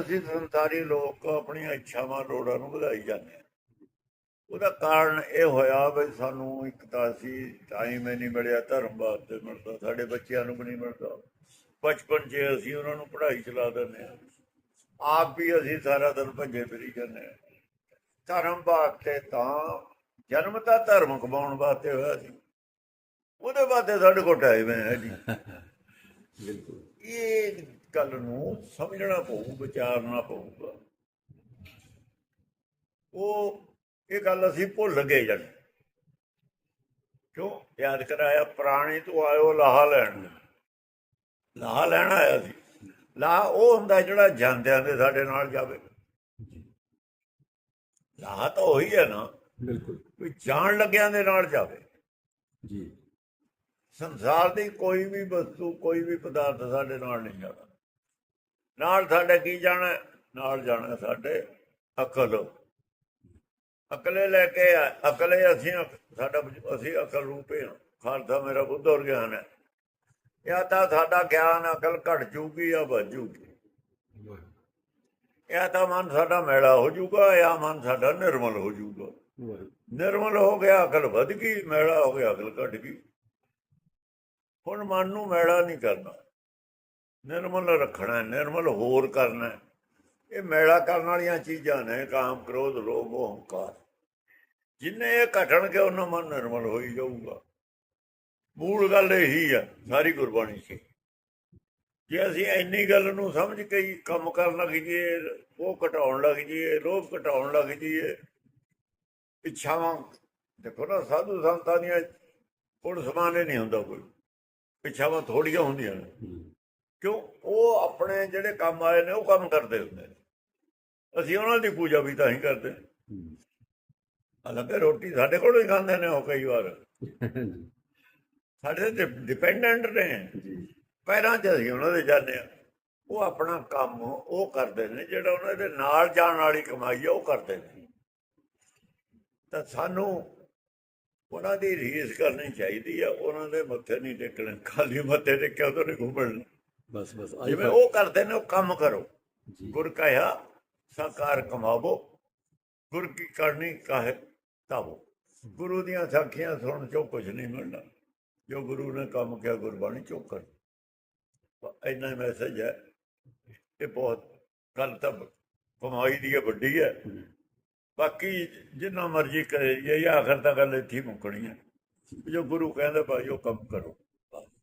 ਅਸੀਂ ਸੰਸਾਰੀ ਲੋਕ ਆਪਣੀਆਂ ਇੱਛਾਵਾਂ ਲੋੜਾਂ ਨੂੰ ਵਧਾਈ ਜਾਂਦੇ ਹਾਂ। ਉਹਦਾ ਕਾਰਨ ਇਹ ਹੋਇਆ ਵੀ ਸਾਨੂੰ ਇੱਕ ਤਾਂ ਅਸੀਂ ਟਾਈਮ ਹੀ ਨਹੀਂ ਮਿਲਿਆ, ਧਰਮ ਵਾਸਤੇ ਮਿਲਦਾ, ਸਾਡੇ ਬੱਚਿਆਂ ਨੂੰ ਵੀ ਨਹੀਂ ਮਿਲਦਾ। ਬਚਪਨ 'ਚ ਅਸੀਂ ਉਹਨਾਂ ਨੂੰ ਪੜ੍ਹਾਈ ਚਲਾ ਦਿੰਦੇ ਹਾਂ। ਆਪ ਵੀ ਅਸੀਂ ਸਾਰਾ ਦਿਨ ਭੱਜੇ ਫਿਰੀ ਜਾਂਦੇ ਹਾਂ। ਧਰਮ ਵਾਸਤੇ ਤਾਂ ਜਨਮ ਤਾਂ ਧਰਮ ਕਮਾਉਣ ਵਾਸਤੇ ਹੋਇਆ ਸੀ। ਉਹਦੇ ਵਾਸਤੇ ਸਾਡੇ ਕੋਲ ਟਾਈਮ ਹੈ ਜੀ। ਬਿਲਕੁਲ। ਗੱਲ ਨੂੰ ਸਮਝਣਾ ਪਊ ਵਿਚਾਰਨਾ ਪਊਗਾ। ਉਹ ਇਹ ਗੱਲ ਅਸੀਂ ਭੁੱਲ ਗਏ ਜਣ ਕਿਉਂ? ਯਾਦ ਕਰਾਇਆ ਪ੍ਰਾਣੀ ਤੋਂ ਆਇਓ ਲਾਹਾ ਲੈਣ। ਲਾਹਾ ਲੈਣ ਆਇਆ ਸੀ। ਲਾ ਉਹ ਹੁੰਦਾ ਜਿਹੜਾ ਜਾਂਦਿਆਂ ਦੇ ਸਾਡੇ ਨਾਲ ਜਾਵੇ। ਲਾਹਾ ਤਾਂ ਉਹੀ ਹੈ ਨਾ। ਬਿਲਕੁਲ। ਵੀ ਜਾਣ ਲੱਗਿਆਂ ਦੇ ਨਾਲ ਜਾਵੇ। ਜੀ। ਸੰਸਾਰ ਦੀ ਕੋਈ ਵੀ ਵਸਤੂ ਕੋਈ ਵੀ ਪਦਾਰਥ ਸਾਡੇ ਨਾਲ ਨਹੀਂ ਜਾਣਾ। ਨਾਲ ਸਾਡੇ ਕੀ ਜਾਣਾ? ਨਾਲ ਜਾਣਾ ਸਾਡੇ ਅਕਲ। ਅਕਲੇ ਲੈ ਕੇ ਆ- ਅਕਲੇ ਅਸੀਂ ਸਾਡਾ ਅਸੀਂ ਅਕਲ ਰੂਪੇ ਹਾਂ ਖਾਲਸਾ ਮੇਰਾ ਬੁੱਧ ਔਰ ਗਿਆਨ ਹੈ। ਇਹ ਤਾਂ ਸਾਡਾ ਗਿਆਨ ਅਕਲ ਘਟ ਜੂਗੀ ਜਾਂ ਵੱਧ ਜੂਗੀ। ਇਹ ਤਾਂ ਮਨ ਸਾਡਾ ਮੈਲਾ ਹੋ ਜਾਊਗਾ ਜਾਂ ਮਨ ਸਾਡਾ ਨਿਰਮਲ ਹੋ ਜਾਊਗਾ ਨਿਰਮਲ ਹੋ ਗਿਆ, ਅਕਲ ਵੱਧ ਗਈ, ਮੈਲਾ ਹੋ ਗਿਆ, ਅਕਲ ਘਟ ਗਈ। ਹੁਣ ਮਨ ਨੂੰ ਮੈਲਾ ਨਹੀਂ ਕਰਨਾ। ਨਿਰਮਲ ਰੱਖਣਾ, ਨਿਰਮਲ ਹੋਰ ਕਰਨਾ। ਇਹ ਮੇਲਾ ਕਰਨ ਵਾਲੀਆਂ ਚੀਜ਼ਾਂ ਨੇ, ਕਾਮ, ਕ੍ਰੋਧ, ਲੋਭ ਹੰਕਾਰ ਜਿੰਨੇ ਇਹ ਘਟਣਗੇ, ਉਹਨਾਂ ਮਨ ਨਿਰਮਲ ਹੋਈ ਜਾਊਗਾ। ਮੂਲ ਗੱਲ ਇਹੀ ਹੈ ਸਾਰੀ ਗੁਰਬਾਣੀ 'ਚ। ਜੇ ਅਸੀਂ ਇੰਨੀ ਗੱਲ ਨੂੰ ਸਮਝ ਕੇ ਹੀ ਕੰਮ ਕਰਨ ਲੱਗ ਜੀਏ ਉਹ ਘਟਾਉਣ ਲੱਗ ਜੀਏ ਲੋਭ ਘਟਾਉਣ ਲੱਗ ਜੀਏ ਇੱਛਾਵਾਂ, ਦੇਖੋ ਨਾ, ਸਾਧੂ ਸੰਤਾਂ ਦੀਆਂ ਕੋਲ ਸਮਾਨੇ ਨਹੀਂ ਹੁੰਦਾ ਕੋਈ। ਇੱਛਾਵਾਂ ਥੋੜੀਆਂ ਹੁੰਦੀਆਂ ਨੇ। ਕਿਉਂ? ਉਹ ਆਪਣੇ ਜਿਹੜੇ ਕੰਮ ਆਏ ਨੇ ਉਹ ਕੰਮ ਕਰਦੇ ਹੁੰਦੇ ਨੇ। ਅਸੀਂ ਉਹਨਾਂ ਦੀ ਪੂਜਾ ਵੀ ਤਾਂ ਹੀ ਕਰਦੇ। ਹਾਲਾਂਕਿ ਰੋਟੀ ਸਾਡੇ ਕੋਲੋਂ ਹੀ ਖਾਂਦੇ ਨੇ ਉਹ ਕਈ ਵਾਰ। ਸਾਡੇ ਤੇ ਡਿਪੈਂਡੈਂਟ ਨੇ। ਪੈਰਾਂ 'ਚ ਅਸੀਂ ਉਹਨਾਂ ਦੇ ਜਾਂਦੇ ਆ ਉਹ ਆਪਣਾ ਕੰਮ ਉਹ ਕਰਦੇ ਨੇ ਜਿਹੜਾ ਉਹਨਾਂ ਦੇ ਨਾਲ ਜਾਣ ਵਾਲੀ ਕਮਾਈ ਆ ਉਹ ਕਰਦੇ ਨੇ। ਤਾਂ ਸਾਨੂੰ ਉਹਨਾਂ ਦੀ ਰੀਸ ਕਰਨੀ ਚਾਹੀਦੀ ਆ। ਉਹਨਾਂ ਦੇ ਮੱਥੇ ਨਹੀਂ ਟੇਕਣੇ ਖਾਲੀ ਮੱਥੇ ਟੇਕਿਆ ਤਾਂ ਨਹੀਂ ਘੁੰਮਣ। ਬਸ ਬਸ ਜਿਵੇਂ ਉਹ ਕਰਦੇ ਨੇ ਉਹ ਕੰਮ ਕਰੋ। ਗੁਰ ਕਹਿਆ ਸਾਕਾਰ ਕਮਾਵੋ। ਗੁਰ ਕੀ ਕਰਨੀ ਕਾਹੇ ਤਾਵੋ। ਗੁਰੂ ਦੀਆਂ ਸਾਖੀਆਂ ਸੁਣ ਚੋ ਕੁਝ ਨਹੀਂ ਮਿਲਣਾ। ਜੋ ਗੁਰੂ ਨੇ ਕੰਮ ਕਿਹਾ ਗੁਰਬਾਣੀ ਚੋ ਕਰ। ਇੰਨਾ ਮੈਸੇਜ ਹੈ। ਇਹ ਬਹੁਤ ਗੱਲ ਤਾਂ ਕਮਾਈ ਦੀ ਹੈ ਵੱਡੀ ਹੈ। ਬਾਕੀ ਜਿੰਨਾ ਮਰਜ਼ੀ ਕਰੇ ਇਹ ਆਖਰ ਤਾਂ ਗੱਲ ਇੱਥੇ ਮੁੱਕਣੀ ਹੈ। ਜੋ ਗੁਰੂ ਕਹਿੰਦਾ ਭਾਈ ਉਹ ਕੰਮ ਕਰੋ।